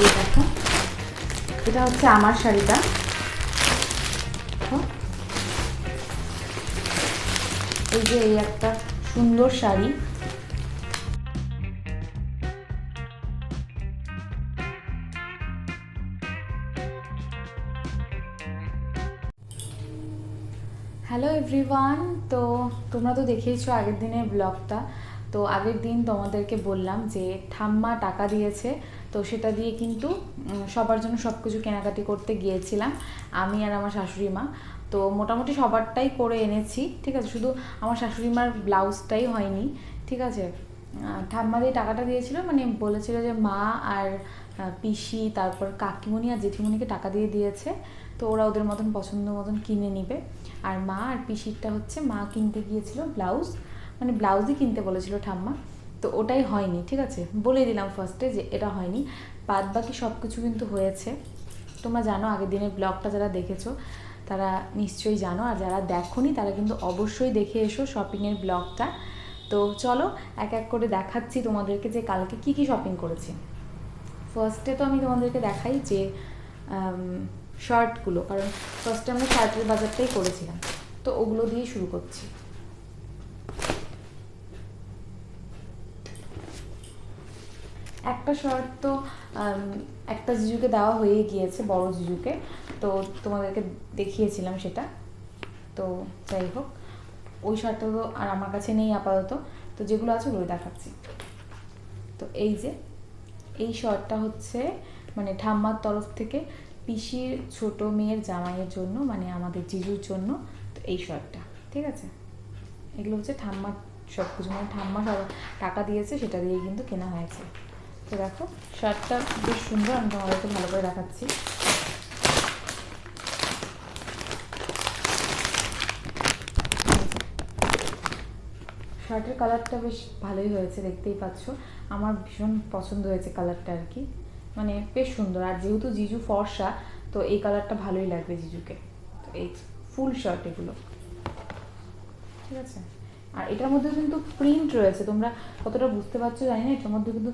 এই দেখো। এটা হচ্ছে আমার শাড়িটা। এই যে এই একটা সুন্দর শাড়ি। হ্যালো এভরিওয়ান তো তোমরা তো দেখেইছো আগের দিনের ব্লগটা। তো আগের দিন তোমাদেরকে বললাম যে ঠাম্মা টাকা দিয়েছে তো সেটা দিয়ে কিন্তু সবার জন্য সব কিছু কেনাকাটি করতে গিয়েছিলাম, আমি আর আমার শাশুড়ি মা। তো মোটামুটি সবারটাই করে এনেছি, ঠিক আছে? শুধু আমার শাশুড়ি মার ব্লাউজটাই হয়নি, ঠিক আছে? ঠাম্মা দিয়ে টাকাটা দিয়েছিল মানে বলেছিল যে মা আর পিসি, তারপর কাকিমণি আর জেঠিমণিকে টাকা দিয়ে দিয়েছে, তো ওরা ওদের মতন পছন্দ মতন কিনে নিবে। আর মা আর পিসিরটা হচ্ছে মা কিনতে গিয়েছিল ব্লাউজ মানে ব্লাউজই কিনতে বলেছিল ঠাম্মা। তো ওটাই হয়নি, ঠিক আছে? বলে দিলাম ফার্স্টে যে এটা হয়নি। বাদ বাকি সব কিছু কিন্তু হয়েছে। তোমরা জানো, আগের দিনের ব্লগটা যারা দেখেছ, তারা নিশ্চয়ই জানো। আর যারা দেখোনি, তারা কিন্তু অবশ্যই দেখে এসো শপিংয়ের ব্লগটা তো চলো, এক এক করে দেখাচ্ছি তোমাদেরকে যে কালকে কি কি শপিং করেছি। ফার্স্টে তো আমি তোমাদেরকে দেখাই যে শার্টগুলো কারণ ফার্স্টে আমরা শার্টের বাজারটাই করেছিলাম। তো ওগুলো দিয়ে শুরু করছি। একটা শার্ট তো একটা জিজুকে দেওয়া হয়ে গিয়েছে, বড় জিজুকে তো তোমাদেরকে দেখিয়েছিলাম সেটা। তো যাই হোক, ওই শার্টটা তো আর আমার কাছে নেই আপাতত। তো যেগুলো আছে ওগুলো দেখাচ্ছি। তো এই যে, এই শার্টটা হচ্ছে মানে ঠাম্মার তরফ থেকে পিসির ছোট মেয়ের জামাইয়ের জন্য মানে আমাদের জিজুর জন্য, তো এই শার্টটা ঠিক আছে? এগুলো হচ্ছে ঠাম্মার সব কিছু মানে ঠাম্মা টাকা দিয়েছে, সেটা দিয়ে কিন্তু কেনা হয়েছে। দেখো, শার্টটা বেশ সুন্দর, আমি তোমাদেরকে ভালো করে দেখাচ্ছি। শার্টের কালারটা বেশ ভালোই হয়েছে, দেখতেই পাচ্ছ। আমার ভীষণ পছন্দ হয়েছে কালারটা আর কি। মানে বেশ সুন্দর, আর যেহেতু জিজু ফর্সা, তো এই কালারটা ভালোই লাগবে জিজুকে। তো এই ফুল শার্ট এগুলো। ঠিক আছে? আর এটার মধ্যে কিন্তু প্রিন্ট রয়েছে। তোমরা কতটা বুঝতে পারছ জানি না, এটার মধ্যে কিন্তু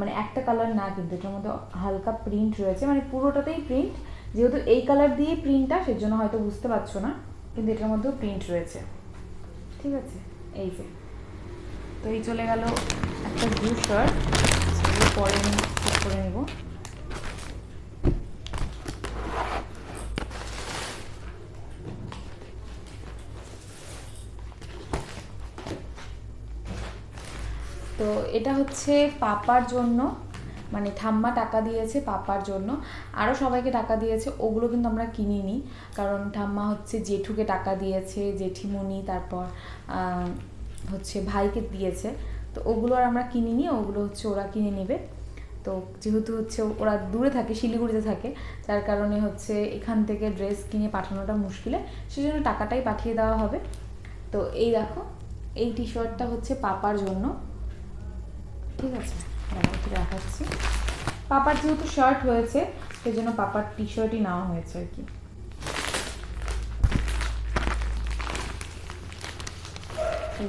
মানে একটা কালার না কিন্তু, এটার মধ্যে হালকা প্রিন্ট রয়েছে। মানে পুরোটাতেই প্রিন্ট যেহেতু এই কালার দিয়েই প্রিন্টটা সেজন্য হয়তো বুঝতে পারছ না, কিন্তু এটার মধ্যেও প্রিন্ট রয়েছে। ঠিক আছে? এই যে। তো এই চলে গেল একটা ব্লু পরে আমি করে নেব। তো এটা হচ্ছে পাপার জন্য মানে ঠাম্মা টাকা দিয়েছে পাপার জন্য। আরও সবাইকে টাকা দিয়েছে, ওগুলো কিন্তু আমরা কিনিনি। কারণ ঠাম্মা হচ্ছে জেঠুকে টাকা দিয়েছে, জেঠিমণি, তারপর হচ্ছে ভাইকে দিয়েছে। তো ওগুলো আর আমরা কিনিনি, ওগুলো হচ্ছে ওরা কিনে নেবে। তো যেহেতু হচ্ছে ওরা দূরে থাকে, শিলিগুড়িতে থাকে, যার কারণে হচ্ছে এখান থেকে ড্রেস কিনে পাঠানোটা মুশকিলে। সেজন্য টাকাটাই পাঠিয়ে দেওয়া হবে। তো এই দেখো, এই টি শার্টটা হচ্ছে পাপার জন্য। ঠিক আছে একটু দেখাচ্ছি। পাপার যেহেতু শার্ট হয়েছে সেই জন্য পাপার টি শার্টই নেওয়া হয়েছে আর কি। এই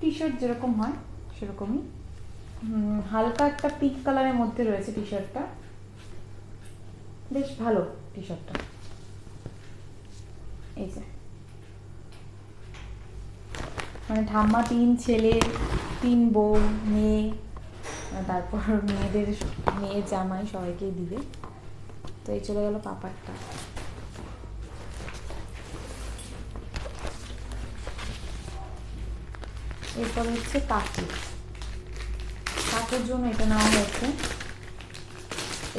টি শার্ট যেরকম হয়, সেরকমই। হালকা একটা পিঙ্ক কালারের মধ্যে রয়েছে টি শার্টটা বেশ ভালো টি শার্টটা এই যে। মানে ঠাম্মা তিন ছেলে, তিন বউ, মেয়ে, তারপর মেয়েদের, মেয়ের জামাই সবাইকেই দিবে। তো এই চলে গেল পাপারটা। এরপর হচ্ছে কাকুর কাকুর জন্য এটা নেওয়া হয়েছে।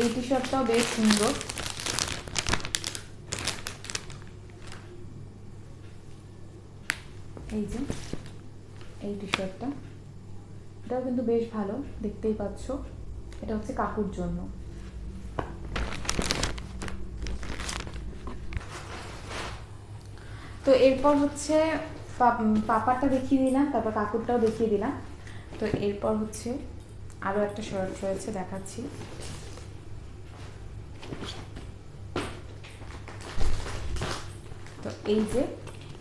এই টি শার্টটাও বেশ সুন্দর। এই যে, এই টি শার্টটা এটাও কিন্তু বেশ ভালো, দেখতেই পাচ্ছ। এটা হচ্ছে কাকুর জন্য। তো এরপর হচ্ছে পাপারটা দেখিয়ে দিলাম, তারপর কাকুরটাও দেখিয়ে দিলাম। তো এরপর হচ্ছে আরও একটা শার্ট রয়েছে, দেখাচ্ছি। তো এই যে,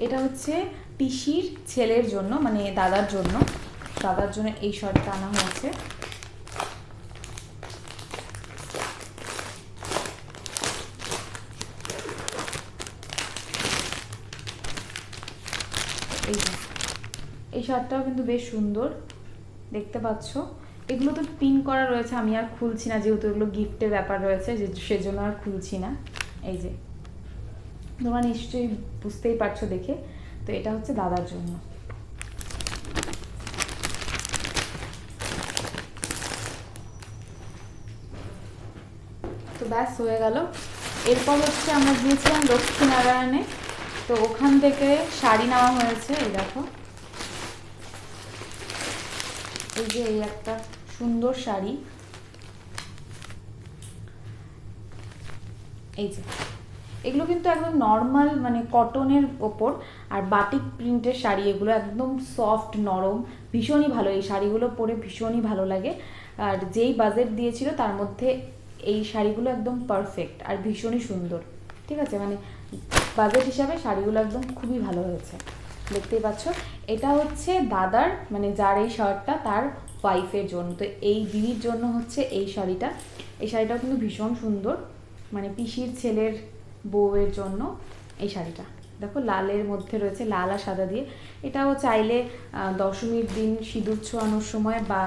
এটা হচ্ছে পিসির ছেলের জন্য মানে দাদার জন্য। দাদার জন্য এই শার্টটা আনা হয়েছে। এই এই শার্টটাও কিন্তু বেশ সুন্দর। দেখতে পাচ্ছ? এগুলো তো পিন করা রয়েছে, আমি আর খুলছি না, যেহেতু এগুলো গিফটের ব্যাপার রয়েছে, যে সেজন্য আর খুলছি না। এই যে, তোমরা নিশ্চয়ই বুঝতেই পারছ দেখে। তো এটা হচ্ছে দাদার জন্য। তো ব্যাস, হয়ে গেল। এরপর হচ্ছে আমরা গিয়েছিলাম লক্ষ্মীনারায়ণে। তো ওখান থেকে শাড়ি নেওয়া হয়েছে, এই দেখো। এই যে এই একটা সুন্দর শাড়ি। এই যে। এগুলো কিন্তু একদম নর্মাল মানে কটনের ওপর, আর বাটিক প্রিন্টের শাড়ি, এগুলো একদম সফট নরম, ভীষণই ভালো। এই শাড়িগুলো পরে ভীষণই ভালো লাগে। আর যেই বাজেট দিয়েছিল, তার মধ্যে এই শাড়িগুলো একদম পারফেক্ট আর ভীষণই সুন্দর। ঠিক আছে? মানে বাজেট হিসাবে শাড়িগুলো একদম খুবই ভালো হয়েছে। দেখতেই পাচ্ছ? এটা হচ্ছে দাদার মানে যার এই শার্টটা তার ওয়াইফের জন্য। তো এই দিদির জন্য হচ্ছে এই শাড়িটা। এই শাড়িটাও কিন্তু ভীষণ সুন্দর। মানে পিসির ছেলের বউয়ের জন্য এই শাড়িটা। দেখো লালের মধ্যে রয়েছে লাল আর সাদা দিয়ে। এটাও চাইলে দশমীর দিন সিঁদুর ছোঁয়ানোর সময় বা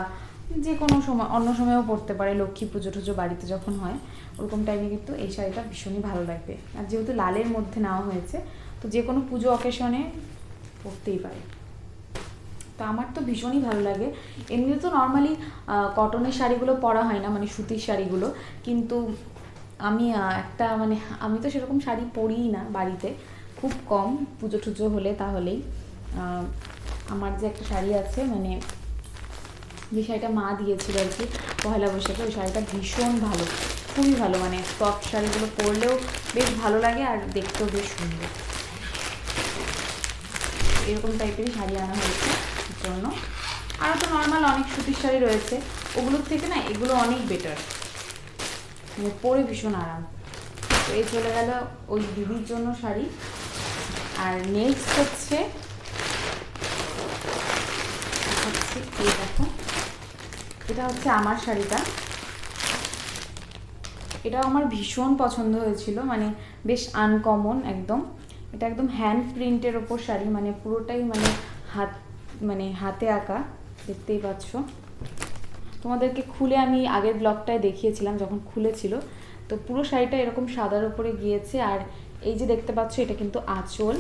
যে কোনো সময়, অন্য সময়ও পরতে পারে। লক্ষ্মী পুজো টুজো বাড়িতে যখন হয়, ওরকম টাইমে কিন্তু এই শাড়িটা ভীষণই ভালো লাগবে। আর যেহেতু লালের মধ্যে নেওয়া হয়েছে, তো যে কোনো পুজো অকেশনে পরতেই পারে। তো আমার তো ভীষণই ভালো লাগে। এমনিতে তো নর্মালি কটনের শাড়িগুলো পরা হয় না মানে সুতির শাড়িগুলো। কিন্তু আমি একটা মানে আমি তো সেরকম শাড়ি পরিই না বাড়িতে। খুব কম, পুজো টুজো হলে তাহলেই। আমার যে একটা শাড়ি আছে মানে যে শাড়িটা মা দিয়েছিল আর কি পয়লা বৈশাখে, ওই শাড়িটা ভীষণ ভালো, খুবই ভালো মানে সফট শাড়িগুলো পরলেও বেশ ভালো লাগে আর দেখতেও বেশ সুন্দর। এরকম টাইপেরই শাড়ি আনা হয়েছে জন্য। আরও তো নর্মাল অনেক সুতির শাড়ি রয়েছে, ওগুলোর থেকে না এগুলো অনেক বেটার পরে ভীষণ আরাম। তো এই চলে গেল ওই দিদির জন্য শাড়ি। আর নেক্সট হচ্ছে এটা হচ্ছে আমার শাড়িটা। এটাও আমার ভীষণ পছন্দ হয়েছিল মানে বেশ আনকমন একদম। এটা একদম হ্যান্ড প্রিন্টের ওপর শাড়ি মানে পুরোটাই মানে হাত মানে হাতে আঁকা, দেখতেই পাচ্ছ। তোমাদেরকে খুলে আমি আগের ব্লগটায় দেখিয়েছিলাম যখন খুলেছিল। তো পুরো শাড়িটা এরকম সাদার উপরে গিয়েছে আর এই যে দেখতে পাচ্ছ এটা কিন্তু আঁচল।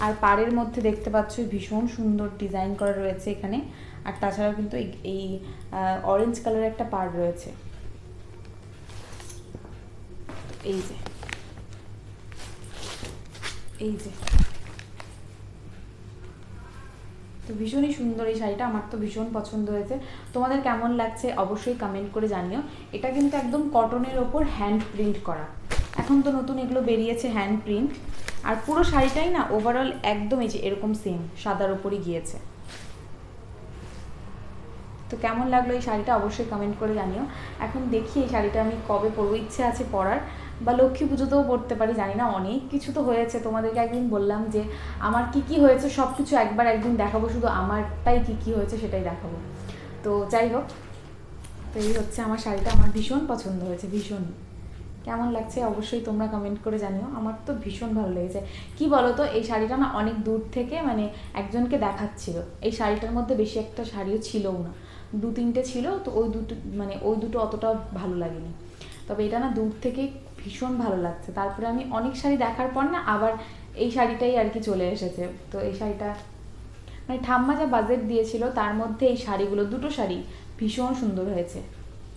আর পাড়ের মধ্যে দেখতে পাচ্ছ ভীষণ সুন্দর ডিজাইন করা রয়েছে এখানে। আর তাছাড়াও কিন্তু এই- অরেঞ্জ কালারের একটা পাড় রয়েছে। এই যে। এই যে। তো ভীষণই সুন্দর এই শাড়িটা, আমার তো ভীষণ পছন্দ হয়েছে। তোমাদের কেমন লাগছে অবশ্যই কমেন্ট করে জানিও। এটা কিন্তু একদম কটনের ওপর হ্যান্ড প্রিন্ট করা। এখন তো নতুন এগুলো বেরিয়েছে হ্যান্ড প্রিন্ট আর পুরো শাড়িটাই না ওভারঅল একদম এই যে এরকম সেম সাদার ওপরই গিয়েছে। তো কেমন লাগল এই শাড়িটা অবশ্যই কমেন্ট করে জানিও। এখন দেখি এই শাড়িটা আমি কবে পরবো, ইচ্ছে আছে পরার। বা লক্ষ্মী পুজোতেও পরতে পারি, জানি না, অনেক কিছু তো হয়েছে। তোমাদেরকে একদিন বললাম যে, আমার কি কি হয়েছে সব কিছু একবার একদিন দেখাবো, শুধু আমারটাই কি কি হয়েছে সেটাই দেখাবো। তো যাই হোক, তো এই হচ্ছে আমার শাড়িটা, আমার ভীষণ পছন্দ হয়েছে, ভীষণ। কেমন লাগছে অবশ্যই তোমরা কমেন্ট করে জানিও। আমার তো ভীষণ ভালো লেগেছে। কি বলো তো এই শাড়িটা না অনেক দূর থেকে মানে একজনকে দেখাচ্ছিল। এই শাড়িটার মধ্যে বেশি একটা শাড়িও ছিলও না। দু তিনটে ছিল, তো ওই দুটো মানে ওই দুটো অতটা ভালো লাগেনি। তবে এটা না দূর থেকে ভীষণ ভালো লাগছে। তারপরে আমি অনেক শাড়ি দেখার পর না আবার এই শাড়িটাই আর কি চলে এসেছে। তো এই শাড়িটা মানে ঠাম্মা যা বাজেট দিয়েছিল, তার মধ্যে এই শাড়িগুলো, দুটো শাড়ি ভীষণ সুন্দর হয়েছে।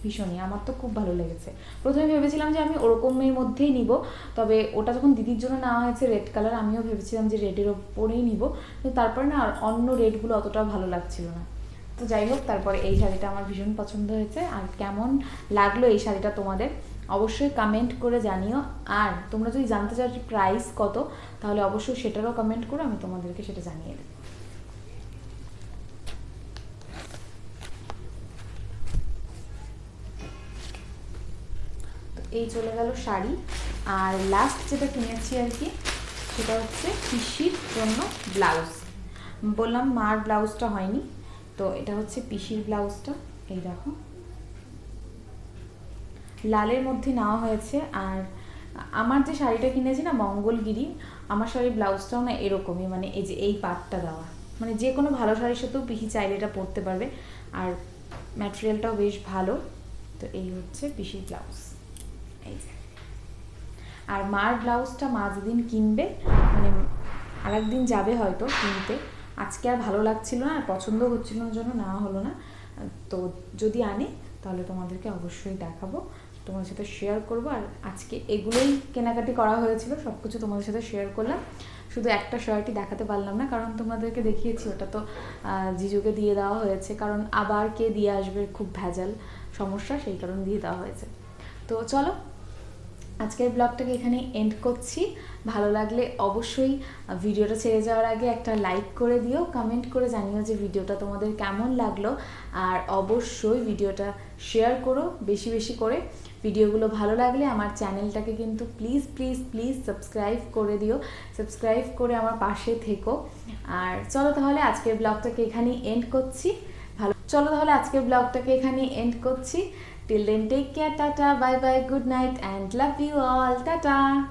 ভীষণই, আমার তো খুব ভালো লেগেছে। প্রথমে ভেবেছিলাম যে আমি ওরকমের মধ্যেই নিব, তবে ওটা যখন দিদির জন্য নেওয়া হয়েছে রেড কালার আমিও ভেবেছিলাম যে রেডের ওপরেই নিব। কিন্তু তারপরে না আর অন্য রেডগুলো অতটা ভালো লাগছিল না। তো যাই হোক তারপরে এই শাড়িটা আমার ভীষণ পছন্দ হয়েছে। আর কেমন লাগল এই শাড়িটা তোমাদের অবশ্যই কমেন্ট করে জানিও। আর তোমরা যদি জানতে চাও যে প্রাইস কত, তাহলে অবশ্যই সেটারও কমেন্ট করে আমি তোমাদেরকে সেটা জানিয়ে দেবো। এই চলে গেল শাড়ি। আর লাস্ট যেটা কিনেছি আর কি, সেটা হচ্ছে পিসির জন্য ব্লাউজ। বললাম মার ব্লাউজটা হয়নি। তো এটা হচ্ছে পিসির ব্লাউজটা, এই দেখো। লালের মধ্যে নেওয়া হয়েছে, আর আমার যে শাড়িটা কিনেছি না, মঙ্গলগিরি, আমার শাড়ির ব্লাউজটাও না এরকমই মানে এই যে এই পাটটা দেওয়া। মানে যে কোনো ভালো শাড়ির সাথেও পিসি চাইলে এটা পরতে পারবে, আর ম্যাটেরিয়ালটাও বেশ ভালো। তো এই হচ্ছে পিসির ব্লাউজ। এই যে। আর মার ব্লাউজটা মা যেদিন কিনবে মানে আর আরেকদিন যাবে হয়তো কিনতে। আজকে আর ভালো লাগছিল না, আর পছন্দ হচ্ছিল না জন্য নেওয়া হলো না। তো যদি আনে, তাহলে তোমাদেরকে অবশ্যই দেখাবো, তোমাদের সাথে শেয়ার করব। আর আজকে এগুলোই কেনাকাটি করা হয়েছিল সব কিছু তোমাদের সাথে শেয়ার করলাম। শুধু একটা শার্টই দেখাতে পারলাম না, কারণ তোমাদেরকে দেখিয়েছি, ওটা তো জিজুকে দিয়ে দেওয়া হয়েছে। কারণ আবার কে দিয়ে আসবে, খুব ভেজাল সমস্যা, সেই কারণ দিয়ে দেওয়া হয়েছে। তো চলো আজকের ব্লগটাকে এখানে এন্ড করছি। ভালো লাগলে অবশ্যই ভিডিওটা ছেড়ে যাওয়ার আগে একটা লাইক করে দিও কমেন্ট করে জানিও যে ভিডিওটা তোমাদের কেমন লাগল। আর অবশ্যই ভিডিওটা শেয়ার করো বেশি বেশি করে। ভিডিওগুলো ভালো লাগলে আমার চ্যানেলটাকে কিন্তু প্লিজ প্লিজ প্লিজ সাবস্ক্রাইব করে দিও। সাবস্ক্রাইব করে আমার পাশে থেকো। আর চলো তাহলে আজকের ব্লগটাকে এখানেই এন্ড করছি। ভালো চলো তাহলে আজকের ব্লগটাকে এখানেই এন্ড করছি। Till then, take care, tata, bye bye, good night, and love you all, tata.